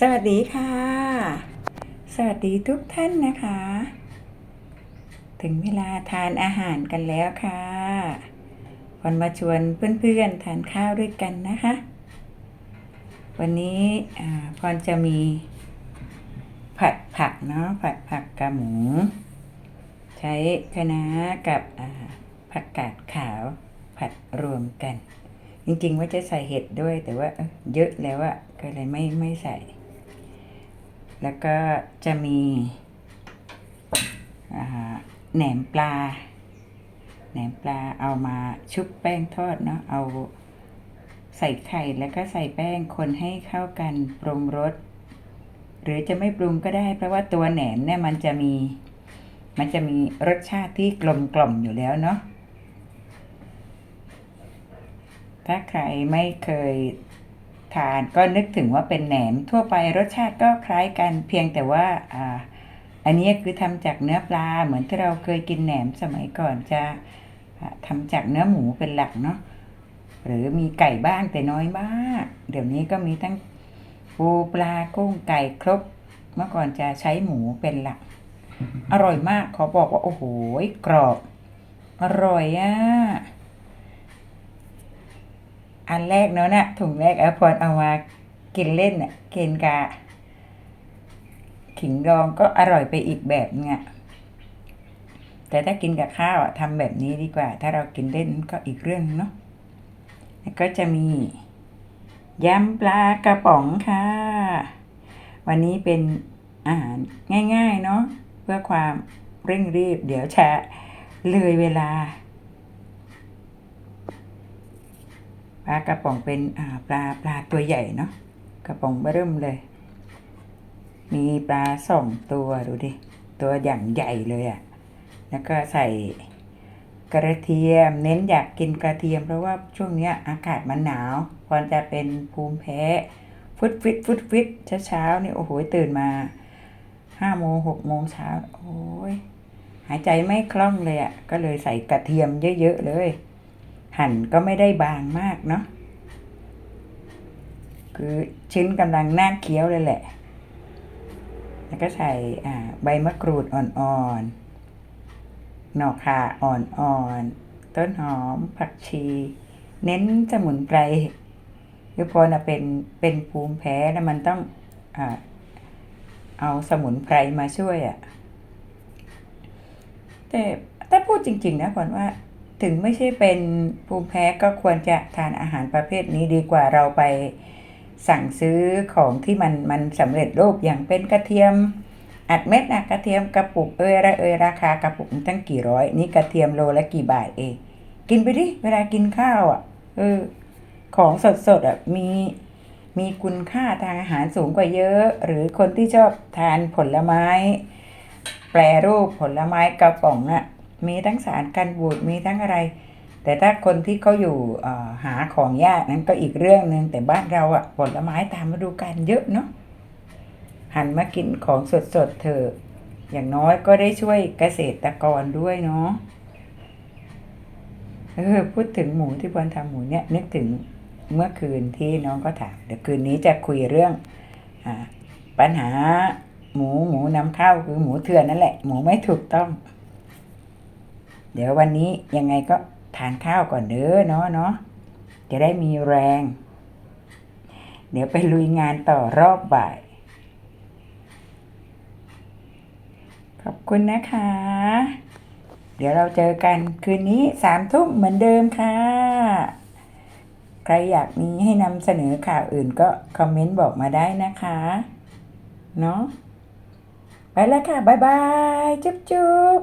สวัสดีค่ะ สวัสดีทุกท่านนะคะ ถึงเวลาทานอาหารกันแล้วค่ะวันมาชวนเพื่อนๆทานข้าวด้วยกันนะคะ วันนี้พรจะมีผัดผักเนาะผัดผักกะหมู ใช้คะน้ากับผักกาดขาวผัดรวมกัน จริงๆว่าจะใส่เห็ดด้วยแต่ว่าเยอะแล้วอะก็เลยไม่ไม่ใส่ แล้วก็จะมีแหนมปลา แหนมปลาเอามาชุบแป้งทอดเนาะ เอาใส่ไข่แล้วก็ใส่แป้งคนให้เข้ากันปรุงรส หรือจะไม่ปรุงก็ได้ เพราะว่าตัวแหนมเนี่ยมันจะมี มันจะมีรสชาติที่กลมกล่อมอยู่แล้วเนาะ ถ้าใครไม่เคย ทานก็นึกถึงว่าเป็นแหนมทั่วไปรสชาติก็คล้ายกันเพียงแต่ว่าอ่าอันนี้คือทำจากเนื้อปลาเหมือนที่เราเคยกินแหนมสมัยก่อนจะอ่าทำจากเนื้อหมูเป็นหลักเนาะหรือมีไก่บ้างแต่น้อยมาก เดี๋ยวนี้ก็มีทั้งปูปลากุ้งไก่ครบ เมื่อก่อนจะใช้หมูเป็นหลัก อร่อยมากขอบอกว่า โอ้โหกรอบ อร่อยอะ อันแรกเนาะนะถุงแรกอาพรเอามากินเล่นเน่ะกินกะขิงดองก็อร่อยไปอีกแบบเนึงอะแต่ถ้ากินกับข้าวอะทำแบบนี้ดีกว่า ถ้าเรากินเล่นก็อีกเรื่องเนาะแล้วก็จะมียำปลากระป๋องค่ะ วันนี้เป็นอาหารง่าย ๆ เนาะเพื่อความเร่งรีบ เดี๋ยวจะเลยเวลา ปลากระป๋องเป็นปลาปลาตัวใหญ่เนาะกระป๋องเบิ่มเลย มีปลาสองตัวดูดิ ตัวอย่างใหญ่เลยอะ่ะ แล้วก็ใส่กระเทียมเน้นอยากกินกระเทียม เพราะว่าช่วงเนี้ยอากาศมันหนาวพอจะเป็นภูมิแพ้ฟุดฟิตฟุดฟิตเช้าเช้าๆนี่โอ้โหตื่นมาห้าโมงหกโมงเช้าโอ้ยหายใจไม่คล่องเลยอะ่ะก็เลยใส่กระเทียมเยอะๆเลย หั่นก็ไม่ได้บางมากเนาะคือชิ้นกำลังน่าเคี้ยวเลยแหละ แล้วก็ใส่ใบมะกรูดอ่อนๆ หน่อข่าอ่อนๆ ต้นหอมผักชี เน้นสมุนไพรคือพอนะเป็นเป็นภูมิแพ้แล้วมันต้องอเอาสมุนไพรมาช่วยอะ่ะแต่ถ้าพูดจริง ๆ นะพอนว่า ถึงไม่ใช่เป็นภูมิแพ้ก็ควรจะทานอาหารประเภทนี้ดีกว่าเราไปสั่งซื้อของที่มันมันสำเร็จรูปอย่างเป็นกระเทียม อัดเม็ดนะกระเทียมกระปุกเอ้ยอะเอ้ยราคากระปุกตั้งกี่ร้อย นี่กระเทียมโลละกี่บาทเอง กินไปดิเวลากินข้าวอะเออของสดสดอะมีมีคุณค่าทางอาหารสูงกว่าเยอะ หรือคนที่ชอบทานผลไม้ แปรรูปผลไม้กระป๋องอะ มีทั้งสารกันบูดมีทั้งอะไร แต่ถ้าคนที่เขาอยู่หาของยากนั้นก็อีกเรื่องหนึ่งแต่บ้านเราอะผลไม้ตามฤดูกาลเยอะเนาะหันมากินของสดๆเถอะอย่างน้อยก็ได้ช่วยเกษตรกรด้วยเนาะเออพูดถึงหมูที่บอลทำหมูเนี่ยนึกถึงเมื่อคืนที่น้องก็ถามเดี๋ยวคืนนี้จะคุยเรื่องอปัญหาหมูหมูนำเข้าคือหมูเถื่อนนั่นแหละ หมูไม่ถูกต้อง เดี๋ยววันนี้ยังไงก็ทานข้าวก่อนเด้อเนาะเนาะจะได้มีแรง เดี๋ยวไปลุยงานต่อรอบบ่าย ขอบคุณนะคะ เดี๋ยวเราเจอกันคืนนี้สามทุ่มเหมือนเดิมค่ะ ใครอยากมีให้นำเสนอข่าวอื่นก็คอมเมนต์บอกมาได้นะคะ เนาะไปแล้วค่ะ บ๊ายบาย จุ๊บจุ๊บ